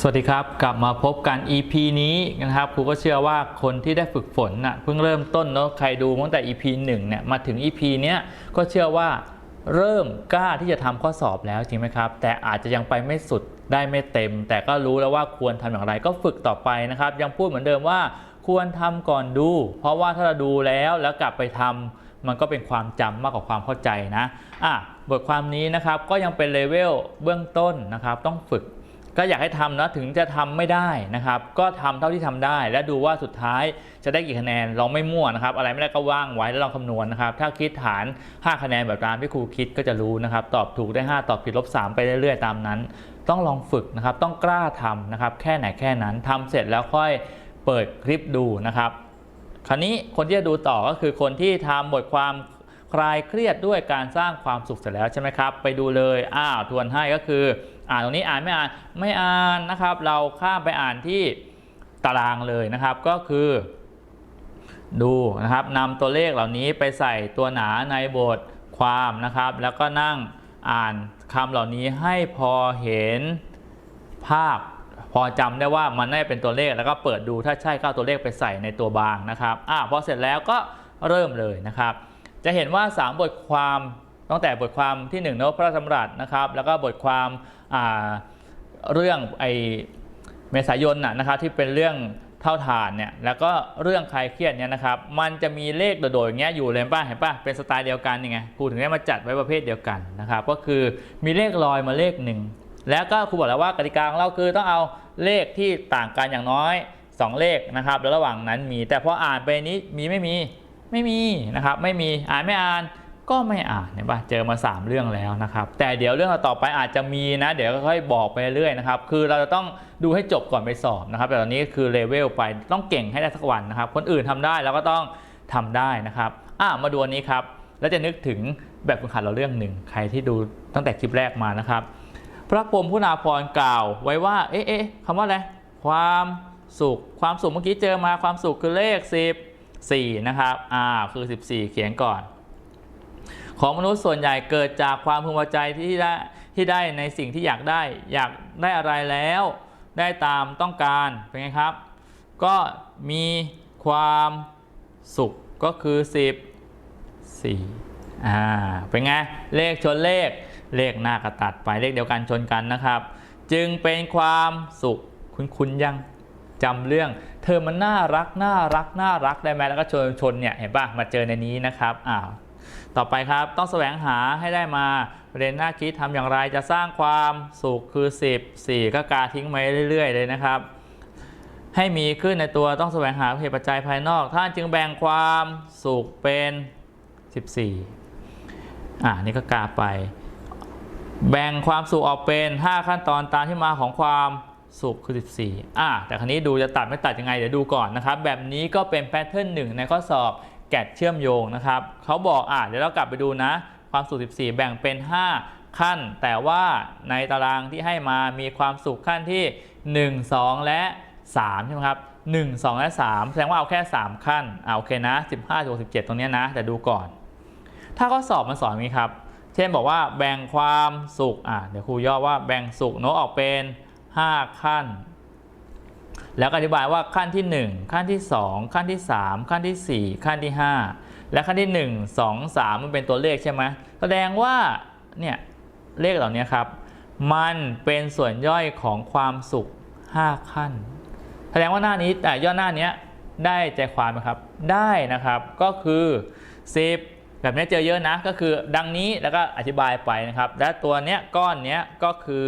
สวัสดีครับ กลับมาพบกัน EP นี้นะครับครูก็เชื่อว่าคนที่ได้ฝึกฝนน่ะเพิ่งเริ่มต้นเนาะใครดูตั้งแต่ EP 1เนี่ยมาถึง EP เนี้ยก็เชื่อว่าเริ่มกล้าที่จะทำข้อสอบแล้วจริงไหมครับ แต่อาจจะยังไปไม่สุดได้ไม่เต็ม แต่ก็รู้แล้วว่าควรทำอย่างไรก็ฝึกต่อไปนะครับ ยังพูดเหมือนเดิมว่าควรทำก่อนดู เพราะว่าถ้าเราดูแล้วแล้วกลับไปทำมันก็เป็นความจำมากกว่าความเข้าใจนะอะบทความนี้นะครับก็ยังเป็นเลเวลเบื้องต้นนะครับ ต้องฝึก ก็อยากให้ทำนะถึงจะทำไม่ได้นะครับ ก็ทำเท่าที่ทำได้ และดูว่าสุดท้ายจะได้กี่คะแนนลองไม่มั่วนะครับ อะไรไม่ได้ก็ว่างไว้แล้วลองคำนวณนะครับ ถ้าคิดฐาน 5 คะแนนแบบตามที่ครูคิดก็จะรู้นะครับ ตอบถูกได้ 5 ตอบผิดลบ 3 ไปเรื่อยๆ ตามนั้น ต้องลองฝึกนะครับ ต้องกล้าทำนะครับ แค่ไหนแค่นั้นทำเสร็จแล้วค่อยเปิดคลิปดูนะครับ คราวนี้คนที่จะดูต่อก็คือคนที่ทำบทความคลายเครียดด้วยการสร้างความสุขเสร็จแล้วใช่ไหมครับ ไปดูเลยอ้าวทวนให้ก็คือ อ่านตรงนี้อ่านไม่อ่านไม่อ่านนะครับ เราข้ามไปอ่านที่ตารางเลยนะครับก็คือดูนะครับนำตัวเลขเหล่านี้ไปใส่ตัวหนาในบทความนะครับ แล้วก็นั่งอ่านคำเหล่านี้ให้พอเห็นภาพ พอจำได้ว่ามันน่าจะเป็นตัวเลขแล้วก็เปิดดูถ้าใช่ก็ตัวเลขไปใส่ในตัวบางนะครับอ่าพอเสร็จแล้วก็เริ่มเลยนะครับ จะเห็นว่า 3 บทความ ตั้งแต่บทความที่1เนอะพระราชดำรัสนะครับ แล้วก็บทความาเรื่องไอเมษายนน่ะนะครับที่เป็นเรื่องเท่าฐานเนี่ยแล้วก็เรื่องคลายเครียดเนี่ยนะครับมันจะมีเลขโดดๆอย่างเงี้ยอยู่เลยป่ะเห็นป่ะเป็นสไตล์เดียวกันยังไงครูถึงได้มาจัดไว้ประเภทเดียวกันนะครับก็คือมีเลขลอยมาเลขหนึ่งแล้วก็ครูบอกแล้วว่ากติกาของเราคือต้องเอาเลขที่ต่างกันอย่างน้อย 2 เลขนะครับแล้วระหว่างนั้นมี แต่พออ่านไปนี้มีไม่มีไม่มีนะครับไม่มีอ่านไม่อ่าน ก็ไม่อ่านเห็นปะเจอมา 3 เรื่องแล้วนะครับ แต่เดี๋ยวเรื่องต่อไปอาจจะมีนะ เดี๋ยวค่อยบอกไปเรื่อยนะครับ คือเราจะต้องดูให้จบก่อนไปสอบนะครับ แต่ตอนนี้คือเลเวลไปต้องเก่งให้ได้สักวันนะครับ คนอื่นทำได้เราก็ต้องทำได้นะครับอะมาดูอันนี้ครับ แล้วจะนึกถึงแบบฝึกหัดเราเรื่องหนึ่งใครที่ดูตั้งแต่คลิปแรกมานะครับ พระพรหมผู้นาภรกล่าวไว้ว่า เอ๊ะเอ๊ะคำว่าอะไรความสุข ความสุขเมื่อกี้เจอมาความสุขคือเลข 10 4 นะครับ อ่า คือ 14 เขียนก่อน ของมนุษย์ส่วนใหญ่เกิดจากความพึงพอใจที่ได้ที่ได้ในสิ่งที่อยากได้ อยากได้อะไรแล้ว ได้ตามต้องการเป็นไงครับ ก็มีความสุขก็คือ 10 4อ่าเป็นไงเลขชนเลขเลขหน้ากระตัดไปเลขเดียวกันชนกันนะครับ จึงเป็นความสุขคุณคุณยังจำเรื่อง เธอมันน่ารักน่ารักน่ารักได้ไหมแล้วก็ชนชนเนี่ยเห็นปะมาเจอในนี้นะครับอ้าว ต่อไปครับต้องแสวงหาให้ได้มาประเด็นหน้าคิดทำอย่างไรจะสร้างความสุขคือ 10 4 ก็กาทิ้งไว้เรื่อย ๆ เลยนะครับ ให้มีขึ้นในตัวต้องแสวงหาเหตุปัจจัยภายนอก ท่านจึงแบ่งความสุขเป็น 14อ่านี่ก็กาไป แบ่งความสุขออกเป็น 5 ขั้นตอนตามที่มาของความสุขคือ 14อ่าแต่ครนี้ดูจะตัดไม่ตัดยังไงเดี๋ยวดูก่อนนะครับ แบบนี้ก็เป็นแพทเทิร์นหนึ่งในข้อสอบ แกดเชื่อมโยงนะครับเขาบอกอ่าเดี๋ยวเรากลับไปดูนะ ความสุข 14 แบ่งเป็น 5 ขั้น แต่ว่าในตารางที่ให้มามีความสุขขั้นที่ 1 2 และ 3 ใช่ไหมครับ 1 2 และ 3 แสดงว่าเอาแค่ 3 ขั้นอ่าโอเคนะ 15ถึง17 ตรงนี้นะ แต่ดูก่อน ถ้าข้อสอบมันสอนอย่างนี้ครับ เช่นบอกว่าแบ่งความสุขอะเดี๋ยวครูย่อว่าแบ่งสุขโน้ตออกเป็น 5 ขั้น แล้วอธิบายว่าขั้นที่ 1 ขั้นที่ 2 ขั้นที่ 3 ขั้นทีสี่ 4 ขั้นที่ 5 และขั้นที่ 1 2 3 มันเป็นตัวเลขใช่ไหมแสดงว่าเนี่ยเลขเหล่านี้ครับ มันเป็นส่วนย่อยของความสุข 5 ขั้น แสดงว่าหน้านี้แต่ย่อหน้านี้ได้ใจความไหมครับ ได้นะครับก็คือ 10 แบบนี้เจอเยอะนะก็คือดังนี้แล้วก็อธิบายไปนะครับ และตัวเนี้ยก้อนเนี้ยก็คือ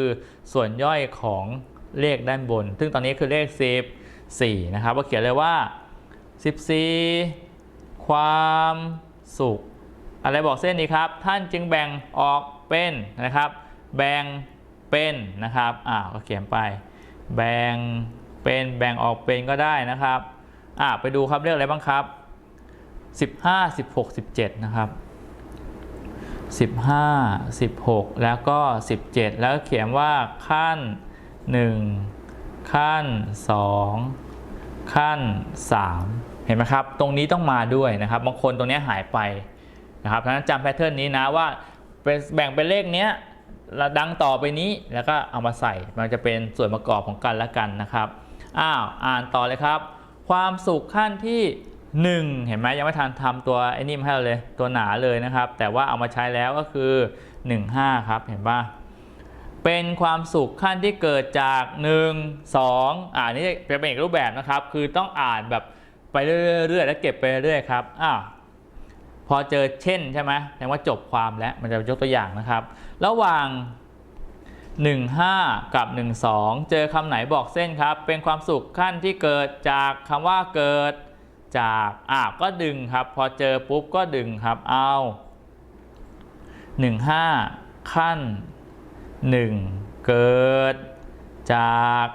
ส่วนย่อยของ เลขด้านบน ซึ่งตอนนี้คือเลข 14 นะครับก็เขียนเลยว่า 14 ความสุข อะไรบอกเส้นนี้ครับ ท่านจึงแบ่งออกเป็นนะครับ แบ่งเป็นนะครับ อ่าก็เขียนไป แบ่งเป็นแบ่งออกเป็นก็ได้นะครับ อ่าไปดูครับเรื่องอะไรบ้างครับ 15 16 17 นะครับ15 16 แล้วก็ 17 แล้วเขียนว่าขั้น 1 ขั้น 2 ขั้น 3 เห็นไหมครับ ตรงนี้ต้องมาด้วยนะครับ บางคนตรงนี้หายไปนะครับเพราะฉะนั้นจำแพทเทิร์นนี้นะว่าเป็นแบ่งเป็นเลขเนี้ยดังต่อไปนี้แล้วก็เอามาใส่มันจะเป็นส่วนประกอบของกันและกันนะครับอ้าวอ่านต่อเลยครับ ความสุขขั้นที่ 1 เห็นไหมยังไม่ทันทำตัวไอ้นี่มาให้เราเลยตัวหนาเลยนะครับ แต่ว่าเอามาใช้แล้วก็คือ 15 ครับเห็นปะ เป็นความสุขขั้นที่เกิดจาก 1 2อ่านี่จะเป็นอีกรูปแบบนะครับ คือต้องอ่านแบบไปเรื่อยๆแล้วเก็บไปเรื่อยๆครับอ้าวพอเจอเช่นใช่ไหมแสดงว่าจบความแล้วมันจะยกตัวอย่างนะครับ ระหว่าง 15 กับ 12 เจอคำไหนบอกเส้นครับ เป็นความสุขขั้นที่เกิดจากคำว่าเกิดจากอ่าก็ดึงครับ พอเจอปุ๊บก็ดึงครับเอา 15 ขั้น 1 เกิดจาก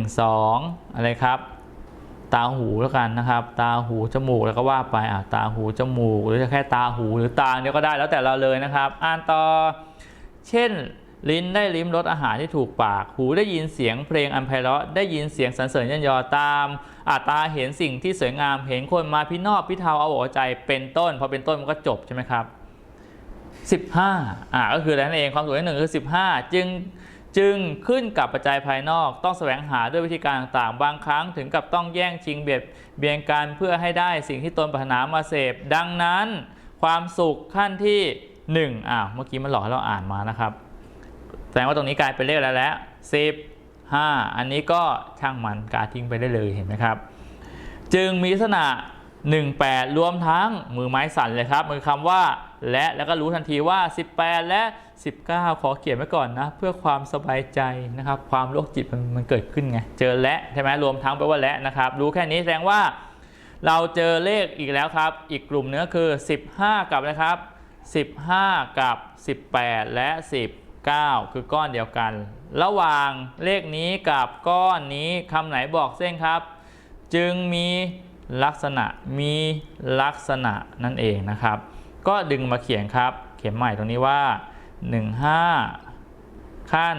12 อะไรครับ ตาหูแล้วกันนะครับ ตาหูจมูกแล้วก็ว่าไปอะตาหูจมูก หรือจะแค่ตาหูหรือตาเดียวก็ได้แล้วแต่เราเลยนะครับ อ่านต่อ เช่นลิ้นได้ลิ้มรสอาหารที่ถูกปาก หูได้ยินเสียงเพลงอันไพเราะ ได้ยินเสียงสรรเสริญยันยอตามอาตาเห็นสิ่งที่สวยงาม เห็นคนมาพินอบพิเทาเอาอกเอาใจเป็นต้น พอเป็นต้นมันก็จบใช่ไหมครับ 15อ่าก็คืออะไรนั่นเองความสุขที่หนึ่งคือ 15 จึงจึงขึ้นกับปัจจัยภายนอกต้องแสวงหาด้วยวิธีการต่างๆ บางครั้งถึงกับต้องแย่งชิงเบียดเบียนกันเพื่อให้ได้สิ่งที่ตนปรารถนามาเสพ ดังนั้นความสุขขั้นที่ 1อ่าเมื่อกี้มันหลอกให้เราอ่านมานะครับ แสดงว่าตรงนี้กลายเป็นเลขอะไรแล้ว10 5อันนี้ก็ช่างมันกาทิ้งไปได้เลยเห็นไหมครับ จึงมีลักษณะ 18 รวมทั้งมือไม้สั่นเลยครับ มือคำว่าและแล้วก็รู้ทันทีว่า 18 และ 19 ขอเขียนไว้ก่อนนะ เพื่อความสบายใจนะครับ ความโรคจิตมันมันเกิดขึ้นไง เจอและใช่ไหมรวมทั้งแปลว่าและนะครับ รู้แค่นี้แสดงว่า เราเจอเลขอีกแล้วครับ อีกกลุ่มเนื้อคือ 15 กับนะครับ 15 กับ 18 และ 19 คือก้อนเดียวกัน ระหว่างเลขนี้กับก้อนนี้คำไหนบอกเส้นครับ จึงมี ลักษณะมีลักษณะนั่นเองนะครับ ก็ดึงมาเขียนครับ เขียนใหม่ตรงนี้ว่า 15 ขั้น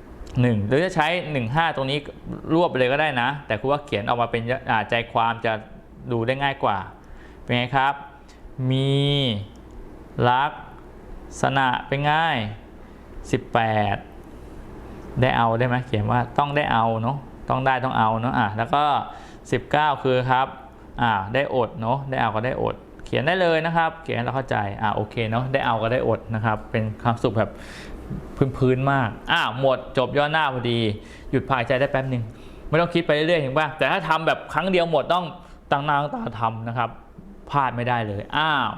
1 หรือจะใช้ 15 ตรงนี้รวบไปเลยก็ได้นะ แต่คือว่าเขียนออกมาเป็นใจความจะดูได้ง่ายกว่า เป็นไงครับ มีลักษณะเป็นง่าย 18 ได้เอาได้ไหมเขียนว่าต้องได้เอาเนาะต้องได้ต้องเอาเนาะอะแล้วก็ 19 คือครับอ่าได้อดเนาะได้เอาก็ได้อด เขียนได้เลยนะครับ เขียนให้เราเข้าใจอ่าโอเคเนาะได้เอาก็ได้อดนะครับ เป็นความสุขแบบพื้นๆมากอ่าหมดจบย่อหน้าพอดี หยุดพายใจได้แป๊บหนึ่งไม่ต้องคิดไปเรื่อยๆเห็นป่ะแต่ถ้าทำแบบครั้งเดียวหมดต้องตั้งหนาตั้งตาทำนะครับพลาดไม่ได้เลยอ้าว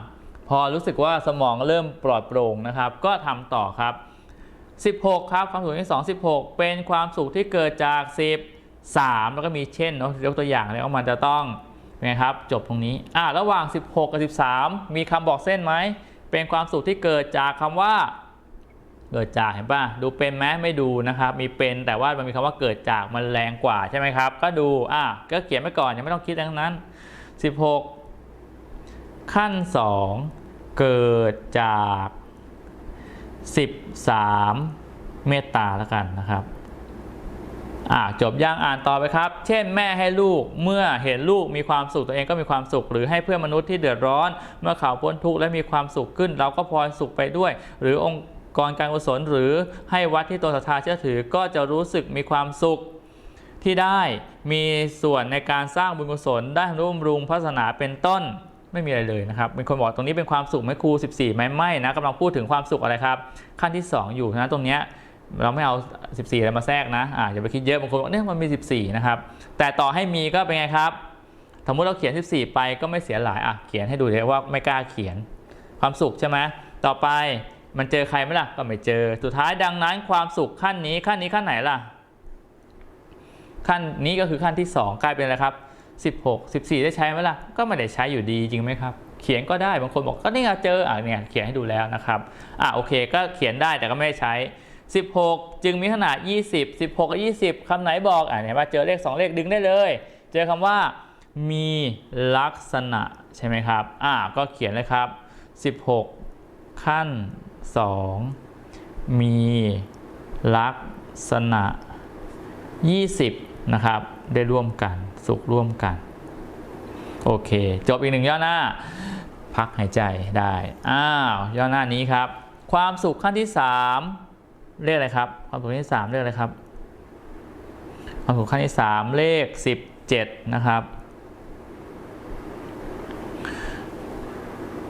พอรู้สึกว่าสมองเริ่มปลอดโปร่งนะครับ ก็ทำต่อครับ 16 ครับความสุขที่ 2 16 เป็นความสุขที่เกิดจาก 10 3 แล้วก็มีเช่นเนาะยกตัวอย่างเลยว่ามันจะต้องนไงครับจบตรงนี้อ่าระหว่าง 16 กับ 13 มีคำบอกเส้นไหม เป็นความสุขที่เกิดจากคำว่า เกิดจากเห็นป่ะ ดูเป็นไหมไม่ดูนะครับ มีเป็นแต่ว่ามันมีคำว่าเกิดจากมันแรงกว่าใช่ไหมครับ ก็ดูอะก็เขียนไว้ก่อนยังไม่ต้องคิดทั้งนั้น 16 ขั้น 2 เกิดจาก 13 เมตตาแล้วกันนะครับ อ่าจบย่างอ่านต่อไปครับ เช่นแม่ให้ลูกเมื่อเห็นลูกมีความสุขตัวเองก็มีความสุข หรือให้เพื่อนมนุษย์ที่เดือดร้อน เมื่อเขาพ้นทุกข์และมีความสุขขึ้น เราก็พลอยสุขไปด้วย หรือองค์กรการกุศลหรือให้วัดที่ตัวศรัทธาเชื่อถือก็จะรู้สึกมีความสุขที่ได้มีส่วนในการสร้างบุญกุศลได้ร่วมรุงพระศาสนาเป็นต้นไม่มีอะไรเลยนะครับเป็นคนบอกตรงนี้เป็นความสุขไหมครู 14ไหมไม่นะกำลังพูดถึงความสุขอะไรครับ ขั้นที่ 2 อยู่นะตรงเนี้ย เราไม่เอา 14 อะไรมาแทรกนะอ่าอย่าไปคิดเยอะบางคนบอกเนี่ยมันมี 14 นะครับ แต่ต่อให้มีก็เป็นไงครับ สมมติเราเขียน 14 ไปก็ไม่เสียหลายอะเขียนให้ดูเลยว่าไม่กล้าเขียน ความสุขใช่ไหมต่อไปมันเจอใครไหมล่ะ ก็ไม่เจอ สุดท้ายดังนั้นความสุขขั้นนี้ขั้นนี้ขั้นไหนล่ะ ขั้นนี้ก็คือขั้นที่ 2 กลายเป็นอะไรครับ 16 14 ได้ใช้ไหมล่ะ ก็ไม่ได้ใช้อยู่ดีจริงไหมครับเขียนก็ได้บางคนบอกก็นี่ไงเจออะเนี่ยเขียนให้ดูแล้วนะครับอะโอเคก็เขียนได้แต่ก็ไม่ได้ใช้ 16 จึงมีขนาด 20 16กับ20คำไหนบอกอะเนี่ยว่าเจอเลข 2 เลขดึงได้เลย เจอคำว่ามีลักษณะใช่ไหมครับอะก็เขียนเลยครับ 16 ขั้น 2 มีลักษณะ 20 นะครับ ได้ร่วมกันสุขร่วมกัน โอเค จบอีกหนึ่งย่อหน้า พักหายใจได้ อ้าว ย่อหน้านี้ครับ ความสุขขั้นที่ 3 เลขอะไรครับ ความสุขขั้นที่3เลขอะไรครับ ความสุขขั้นที่3เลข17นะครับ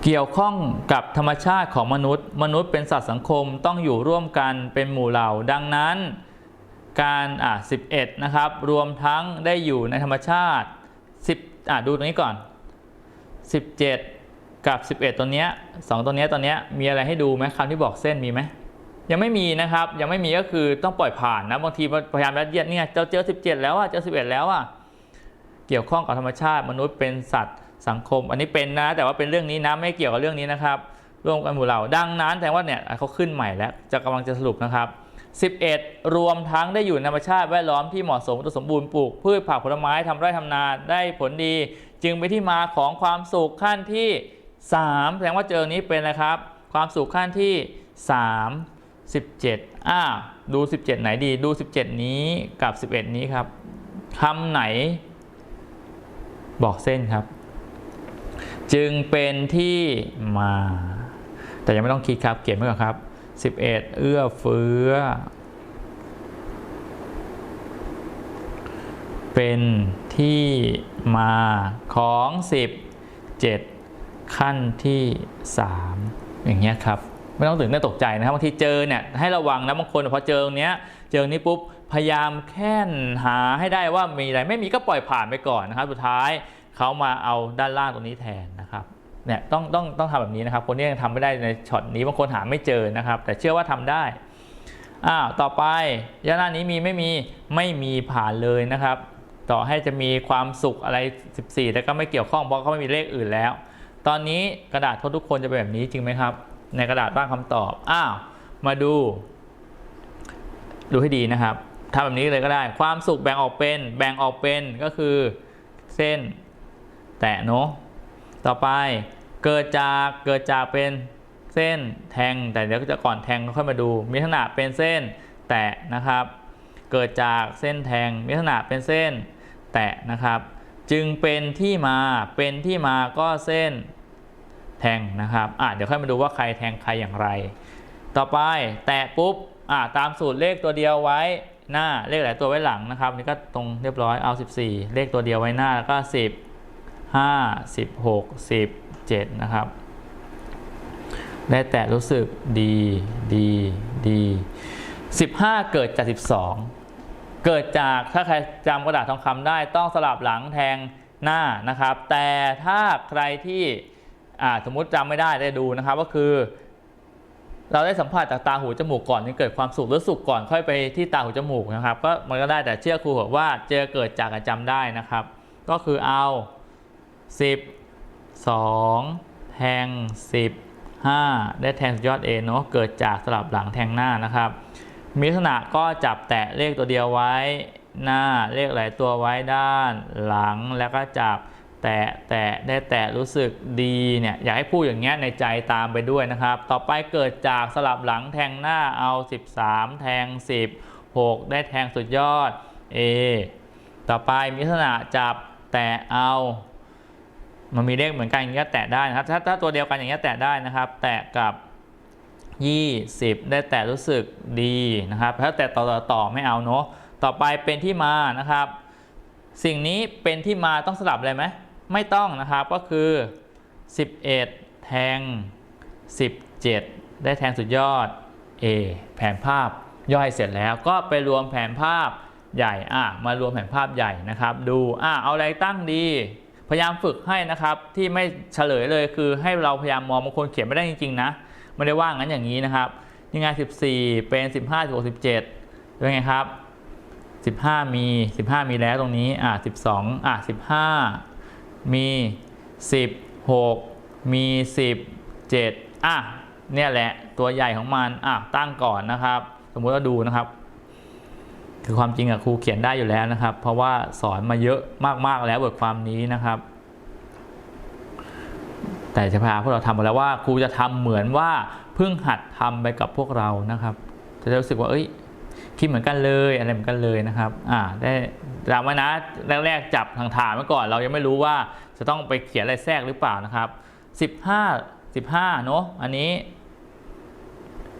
เกี่ยวข้องกับธรรมชาติของมนุษย์ มนุษย์เป็นสัตว์สังคมต้องอยู่ร่วมกันเป็นหมู่เหล่า ดังนั้นการอะ11 นะครับ รวมทั้งได้อยู่ในธรรมชาติ 10อะดูตรงนี้ก่อน 17 กับ 11 ตัวเนี้ยสองตัวเนี้ยตัวเนี้ยมีอะไรให้ดูไหมคำที่บอกเส้นมีไหม ยังไม่มีนะครับ ยังไม่มีก็คือต้องปล่อยผ่านนะบางทีพยายามยัดเยียดเนี่ยเจอเจอ 17 แล้วอะเจอ 11 แล้วอะเกี่ยวข้องกับธรรมชาติ มนุษย์เป็นสัตว์สังคม อันนี้เป็นนะ แต่ว่าเป็นเรื่องนี้นะไม่เกี่ยวกับเรื่องนี้นะครับร่วมกันหมู่เหล่าดังนั้นแต่ว่าเนี่ยเขาขึ้นใหม่แล้วจะกำลังจะสรุปนะครับ 11 รวมทั้งได้อยู่ในธรรมชาติแวดล้อมที่เหมาะสมตัวสมบูรณ์ปลูกพืชผักผลไม้ทำไร่ทำนาได้ผลดี จึงเป็นที่มาของความสุขขั้นที่ 3 แสดงว่าเจอนี้เป็นอะครับ ความสุขขั้นที่ 3 17อ่าดู 17 ไหนดีดู 17 นี้กับ 11 นี้ครับคำไหน บอกเส้นครับ จึงเป็นที่มา แต่ยังไม่ต้องคิดครับ เขียนไว้ก่อนครับ 11 เอื้อเฟื้อ เป็นที่มาของ 17 ขั้นที่ 3 อย่างเงี้ยครับ ไม่ต้องตื่นเต้นตกใจนะครับบางทีเจอเนี่ยให้ระวังนะบางคนพอเจอตรงเนี้ยเจอนี้ปุ๊บพยายามแค่นหาให้ได้ว่ามีอะไรไม่มีก็ปล่อยผ่านไปก่อนนะครับ สุดท้ายเขามาเอาด้านล่างตรงนี้แทนนะครับเนี่ยต้องต้องต้องทำแบบนี้นะครับ คนที่ยังทำไม่ได้ในช็อตนี้บางคนหาไม่เจอนะครับ แต่เชื่อว่าทำได้อ้าวต่อไปย่านหน้านี้มีไม่มีไม่มีผ่านเลยนะครับ ต่อให้จะมีความสุขอะไร 14แต่ก็ไม่เกี่ยวข้องเพราะเขาไม่มีเลขอื่นแล้ว ตอนนี้กระดาษทดทุกคนจะเป็นแบบนี้จริงไหมครับ ในกระดาษบ้างคำตอบ อ้าว มาดู ดูให้ดีนะครับทำแบบนี้เลยก็ได้ ความสุขแบ่งออกเป็น แบ่งออกเป็นก็คือเส้น แตะเนาะ ต่อไปเกิดจากเกิดจากเป็นเส้นแทง แต่เดี๋ยวจะก่อนแทงก็ค่อยมาดู มีลักษณะเป็นเส้นแตะนะครับ เกิดจากเส้นแทง มีลักษณะเป็นเส้นแตะนะครับ จึงเป็นที่มา เป็นที่มาก็เส้น แทงนะครับอะเดี๋ยวค่อยมาดูว่าใครแทงใครอย่างไร ต่อไปแตะปุ๊บอะตามสูตรเลขตัวเดียวไว้หน้าเลขหลายตัวไว้หลังนะครับนี่ก็ตรงเรียบร้อยเอา 14 เลขตัวเดียวไว้หน้าแล้วก็ 10 5 16 17 นะครับ ได้แต่รู้สึกดีดีดี15 เกิดจาก 12 เกิดจากถ้าใครจำกระดาษทองคำได้ต้องสลับหลังแทงหน้านะครับ แต่ถ้าใครที่ สมมติจำไม่ได้ได้ดูนะครับก็คือ เราได้สัมผัสจากตาหูจมูกก่อนจึงเกิดความสุขหรือสุขก่อนค่อยไปที่ตาหูจมูกนะครับ ก็มันก็ได้แต่เชื่อครูเถอะว่าเจอเกิดจากจำได้นะครับ ก็คือเอา 10 2 แทง 10 5 ได้แทงสุดยอด A เนาะเกิดจากสลับหลังแทงหน้านะครับ มีลักษณะก็จับแตะเลขตัวเดียวไว้หน้าเลขหลายตัวไว้ด้านหลังแล้วก็จับ แตะแตะได้แตะรู้สึกดีเนี่ยอยากให้พูดอย่างเงี้ยในใจตามไปด้วยนะครับ ต่อไปเกิดจากสลับหลังแทงหน้าเอา 13 แทง 10 6 ได้แทงสุดยอด A ต่อไปมีลักษณะจับแตะเอา มันมีเลขเหมือนกันอย่างเงี้ยแตะได้นะครับถ้าถ้าตัวเดียวกันอย่างเงี้ยแตะได้นะครับ แตะกับ 20 ได้แตะรู้สึกดีนะครับถ้าแตะต่อต่อต่อไม่เอาเนาะต่อไปเป็นที่มานะครับ สิ่งนี้เป็นที่มาต้องสลับอะไรไหม ไม่ต้องนะครับก็คือ 11 แทง 17 ได้แทงสุดยอด A แผนภาพย่อยเสร็จแล้วก็ไปรวมแผนภาพใหญ่อะมารวมแผนภาพใหญ่นะครับ ดูอะเอาอะไรตั้งดี พยายามฝึกให้นะครับที่ไม่เฉลยเลยคือให้เราพยายามมองบางคนเขียนไม่ได้จริงๆนะไม่ได้ว่างั้นอย่างนี้นะครับยังไง 14 เป็น 15 16 17เป็นไงครับ 15 มี 15 มีแล้วตรงนี้อะ12อะ15 มี 16 มี 17 อะ เนี่ยแหละตัวใหญ่ของมัน อะ ตั้งก่อนนะครับ สมมุติว่าดูนะครับ คือความจริงอะครูเขียนได้อยู่แล้วนะครับ เพราะว่าสอนมาเยอะมาก ๆ แล้วบทความนี้นะครับ แต่จะพาพวกเราทำมาแล้วว่าครูจะทำเหมือนว่าเพิ่งหัดทำไปกับพวกเรานะครับ จะได้รู้สึกว่า เอ้ย คิดเหมือนกันเลยอะไรเหมือนกันเลยนะครับอ่าได้จำไว้นะแรกๆจับทางฐานไว้ก่อน เรายังไม่รู้ว่าจะต้องไปเขียนอะไรแทรกหรือเปล่านะครับ15 15เนอะอันนี้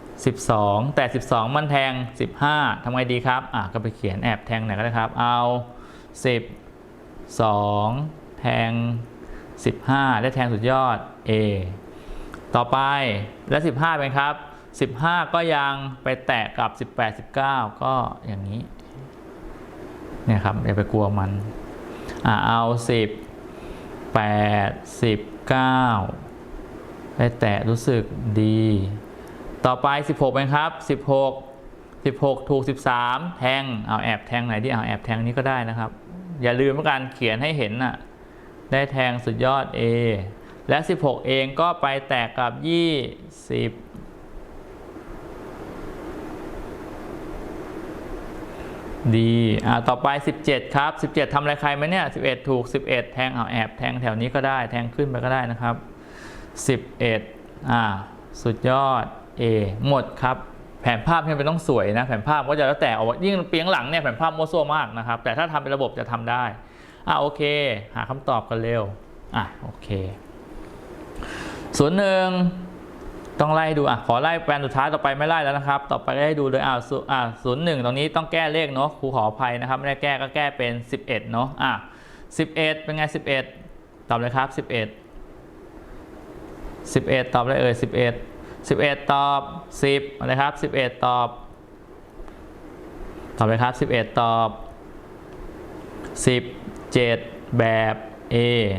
12 แต่ 12 มันแทง 15ทำไงดีครับอะก็ไปเขียนแอบแทงไหนก็ได้ครับ เอา 10 2 แทง 15 ได้แทงสุดยอด A ต่อไปและ 15เป็นครับ 15 ก็ยังไปแตะกับ 18 19 ก็อย่างนี้เนี่ยครับอย่าไปกลัวมันอะเอา 10 8 19ได้แตะรู้สึกดี ต่อไป 16เป็นครับ 16 16 ถูก 13 แทง เอาแอบแทงไหนที่เอาแอบแทงนี้ก็ได้นะครับ อย่าลืมการเขียนให้เห็นน่ะได้แทงสุดยอด A และ 16 เองก็ไปแตกกับ 20 ดี อ่า ต่อไป 17 ครับ 17ทำอะไรใครไหมเนี่ย 11 ถูก 11 แทงเอาแอบแทงแถวนี้ก็ได้ แทงขึ้นไปก็ได้นะครับ 11 อ่า สุดยอด A หมดครับ แผนภาพเนี่ยเป็นต้องสวยนะ แผนภาพก็จะแล้วแต่เอายิ่งเปียงหลังเนี่ยแผนภาพมั่วซั่วมากนะครับ แต่ถ้าทำเป็นระบบจะทำได้ อ่าโอเค หาคำตอบกันเร็ว อะ โอเคส่วนหนึ่ง ต้องไล่ดูอะขอไล่แปลนสุดท้ายต่อไปไม่ไล่แล้วนะครับ ต่อไปให้ดูเลยอ่าศูอ่าศูนย์หนึ่งตรงนี้ต้องแก้เลขเนาะครูขออภัยนะครับ ไม่ได้แก้ก็แก้เป็น 11เนาะอะ11 เป็นไง 11 ตอบเลยครับ 11 11 ตอบเลยเอ่ย11 11 ตอบ 10อะไรครับ 11 ตอบ ตอบเลยครับ 11 ตอบ 17 แบบ A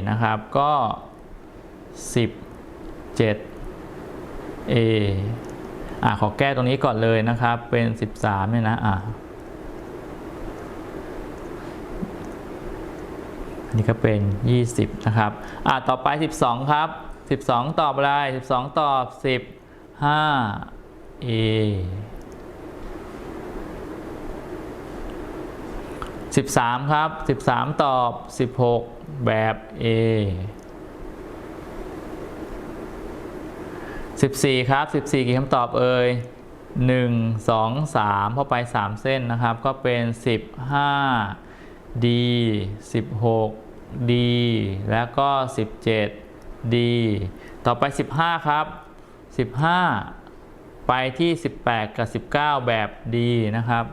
นะครับก็ 17 A อะขอแก้ตรงนี้ก่อนเลยนะครับ เป็น 13เนี่ยนะอะอันนี้ก็เป็น 20 นะครับ อะต่อไป 12 ครับ 12 ตอบอะไร 12 ตอบ 15 A 13 ครับ 13 ตอบ 16 แบบ A 14 ครับ 14 กี่คำตอบเอ่ย 1 2 3พอไป 3 เส้นนะครับ ก็เป็น 15 D 16 D แล้วก็ 17 D ต่อไป 15 ครับ 15 ไปที่ 18 กับ 19 แบบ D นะครับ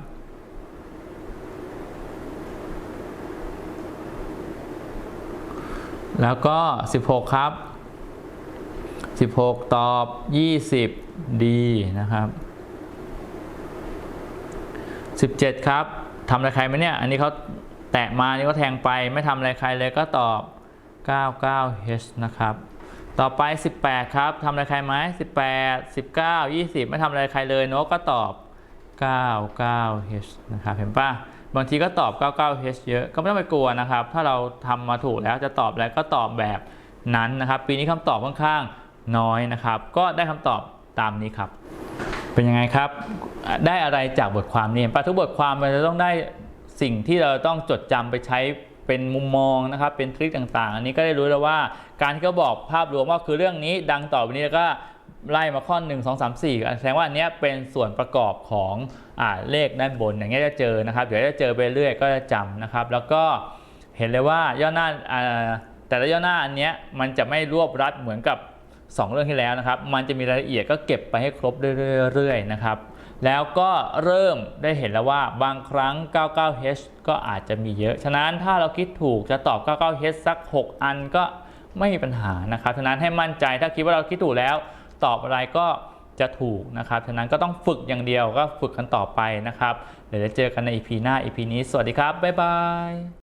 แล้วก็ 16 ครับ 16 ตอบ 20ดีนะครับ 17 ครับทำอะไรใครไหมเนี่ย อันนี้เขาแตะมานี่ก็แทงไปไม่ทำอะไรใครเลยก็ตอบ 99H นะครับ ต่อไป 18 ครับทำอะไรใครไหม18 19 20 ไม่ทำอะไรใครเลยโน้ตก็ตอบ 99H นะครับ เห็นปะบางทีก็ตอบ 99H เยอะก็ไม่ต้องไปกลัวนะครับ ถ้าเราทำมาถูกแล้วจะตอบอะไรก็ตอบแบบนั้นนะครับ ปีนี้คำตอบค่อนข้าง น้อยนะครับ ก็ได้คำตอบตามนี้ครับ เป็นยังไงครับ ได้อะไรจากบทความนี้ปะทุกบทความมันจะต้องได้สิ่งที่เราต้องจดจำไปใช้เป็นมุมมองนะครับ เป็นทริคต่างๆ อันนี้ก็ได้รู้แล้วว่าการที่เขาบอกภาพรวมว่าคือเรื่องนี้ดังต่อไปนี้แล้วก็ไล่มาข้อ 1 2 3 4แสดงว่าอันนี้เป็นส่วนประกอบของอเลขด้านบน อย่างเงี้ยจะเจอนะครับ เดี๋ยวจะเจอไปเรื่อยก็จะจำนะครับ แล้วก็เห็นเลยว่าย่อหน้าอ่าแต่ละย่อหน้าอันเนี้ยมันจะไม่รวบรัดเหมือนกับ 2 เรื่องที่แล้วนะครับ มันจะมีรายละเอียดก็เก็บไปให้ครบเรื่อยๆนะครับ แล้วก็เริ่มได้เห็นแล้วว่าบางครั้ง 99H ก็อาจจะมีเยอะ ฉะนั้นถ้าเราคิดถูกจะตอบ 99H สัก 6 อันก็ไม่มีปัญหานะครับ ฉะนั้นให้มั่นใจถ้าคิดว่าเราคิดถูกแล้ว ตอบอะไรก็จะถูกนะครับ ฉะนั้นก็ต้องฝึกอย่างเดียวก็ฝึกกันต่อไปนะครับ เดี๋ยวจะเจอกันใน EP หน้า EP นี้ สวัสดีครับ บ๊ายบาย